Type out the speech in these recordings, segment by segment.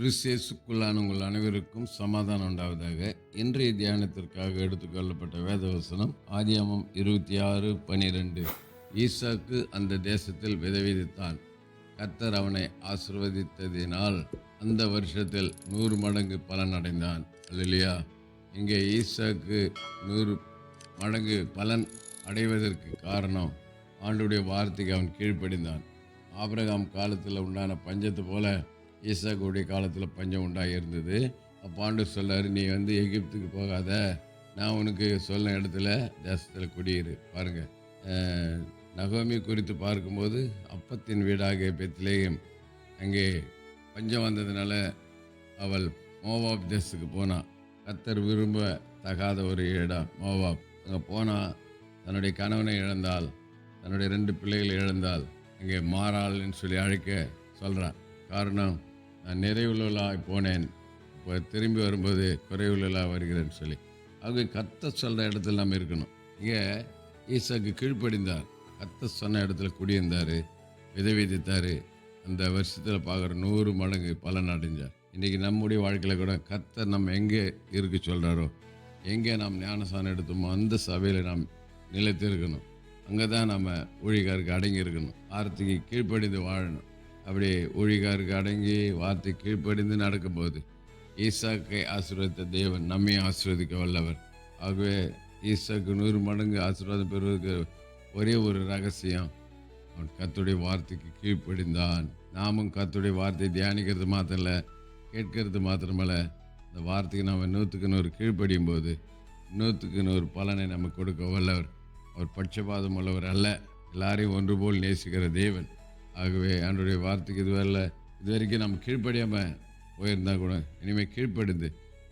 கிறிஸ்தியேசுக்குள்ளான உங்கள் அனைவருக்கும் சமாதானம் உண்டாவதாக. இன்றைய தியானத்திற்காக எடுத்துக்கொள்ளப்பட்ட வேதவசனம் ஆதியாமம் இருபத்தி ஆறு பனிரெண்டு. ஈசாக்கு அந்த தேசத்தில் விதவிதித்தான் கத்தர் அவனை ஆசிர்வதித்ததினால் அந்த வருஷத்தில் நூறு மடங்கு பலன் அடைந்தான். அல்லையா இங்கே ஈசாக்கு நூறு மடங்கு பலன் அடைவதற்கு காரணம் ஆண்டுடைய வார்த்தைக்கு அவன் கீழ்ப்படிந்தான். ஆபிரகாம் காலத்தில் உண்டான பஞ்சத்தை போல ஈசாக்குடைய காலத்தில் பஞ்சம் உண்டாகி இருந்தது அப்போ ஆண்டு சொல்லாரு நீ வந்து எகிப்துக்கு போகாத. நான் உனக்கு சொன்ன இடத்துல தேசத்தில் குடியிரு. பாருங்கள் நகோமி குறித்து பார்க்கும்போது அப்பத்தின் வீடாகிய பெத்திலேயும் அங்கே பஞ்சம் வந்ததுனால அவள் மோவாப் தேசத்துக்கு போனான் கத்தர் விரும்ப தகாத ஒரு இடம் மோவாப். அங்கே போனால் தன்னுடைய கணவனை இழந்தால் தன்னுடைய ரெண்டு பிள்ளைகளை இழந்தால் அங்கே மாறாள்னு சொல்லி அழைக்க சொல்கிறான் காரணம் நான் நிறைவுள்ளவளாய் போனேன். இப்போ திரும்பி வரும்போது குறைவுள்ளவளாக வருகிறேன்னு சொல்லி. அவங்க கத்த சொல்கிற இடத்துல நம்ம இருக்கணும். இங்கே ஈசாக்கு கீழ்ப்படிந்தார். கத்த சொன்ன இடத்துல குடியிருந்தார் விதை விதித்தார். அந்த வருஷத்தில் பார்க்குற நூறு மடங்கு பலன் அடைஞ்சார். இன்றைக்கி நம்முடைய வாழ்க்கையில் கூட கத்த நம்ம எங்கே இருக்க சொல்கிறாரோ எங்கே நாம் ஞானசானம் எடுத்தோமோ அந்த சபையில் நாம் நிலைத்து இருக்கணும் அங்கே தான் நம்ம ஊழிகாருக்கு அடங்கி இருக்கணும். ஆர்த்திக்கு கீழ்ப்படிந்து வாழணும். அப்படி ஊழிகாருக்கு அடங்கி வார்த்தை கீழ்ப்படிந்து நடக்கும்போது ஈசாக்கை ஆசீர்வதித்த தேவன் நம்மையும் ஆசீர்வதிக்க வல்லவர். ஆகவே ஈசாக்கு நூறு மடங்கு ஆசீர்வாதம் பெறுவதற்கு ஒரே ஒரு ரகசியம் அவன் கத்துடைய வார்த்தைக்கு கீழ்ப்படிந்தான். நாமும் கத்துடைய வார்த்தையை தியானிக்கிறது மாத்திரம் இல்லை கேட்கறது மாத்திரமல்ல. இந்த வார்த்தைக்கு நாம் நூற்றுக்கு நூறு கீழ்ப்படியும் போது நூற்றுக்கு நூறு பலனை நமக்கு கொடுக்க வல்லவர். அவர் பட்சபாதம் உள்ளவர் அல்ல எல்லாரையும் ஒன்று போல் நேசிக்கிற தேவன். ஆகவே அவனுடைய வார்த்தைக்கு இதுவரை இது வரைக்கும் நம்ம கீழ்ப்படியாமல் போயிருந்தால் கூட இனிமேல் கீழ்ப்படிந்து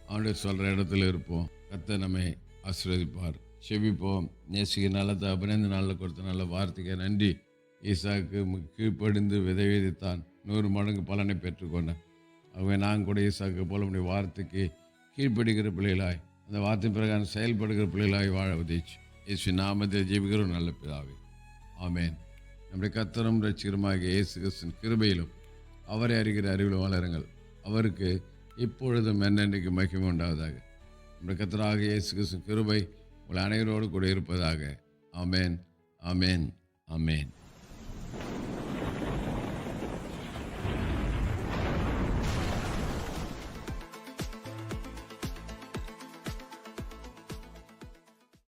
அவனுடைய சொல்கிற இடத்துல இருப்போம். கத்தை நம்மை ஆசீர்வதிப்பார். செபிப்போம். நேசிக்கு நல்ல அபிநந்த நாளில் கொடுத்த நல்ல வார்த்தைக்கு நன்றி. ஈசாக்கு கீழ்ப்படிந்து விதை விதைத்தான். நூறு மடங்கு பலனை பெற்றுக்கொண்டேன் ஆகவே நான் கூட ஈசாக்கு போல உடைய வார்த்தைக்கு கீழ்ப்படுகிற பிள்ளைகளாய் அந்த வார்த்தை பிரகாரம் செயல்படுகிற பிள்ளைகளாய் வாழ உதவிச்சு. இயேசு நாமத்தில் ஜெபிக்கிறோம். நல்ல பிதாவே. ஆமேன். நம்முடைய கத்தரும் ரட்சிகரமாகிய இயேசு கிறிஸ்தின் கிருபையிலும் அவரை அறிகிற அறிவிலும் வளருங்கள். அவருக்கு இப்பொழுதும் என்னென்றைக்கு மகிமை உண்டாவதாக. நம்முடைய கத்தராக இயேசு கிறிஸ்தின் கிருபை உங்கள் அனைவரோடு கூட இருப்பதாக. அமேன் அமேன் அமேன்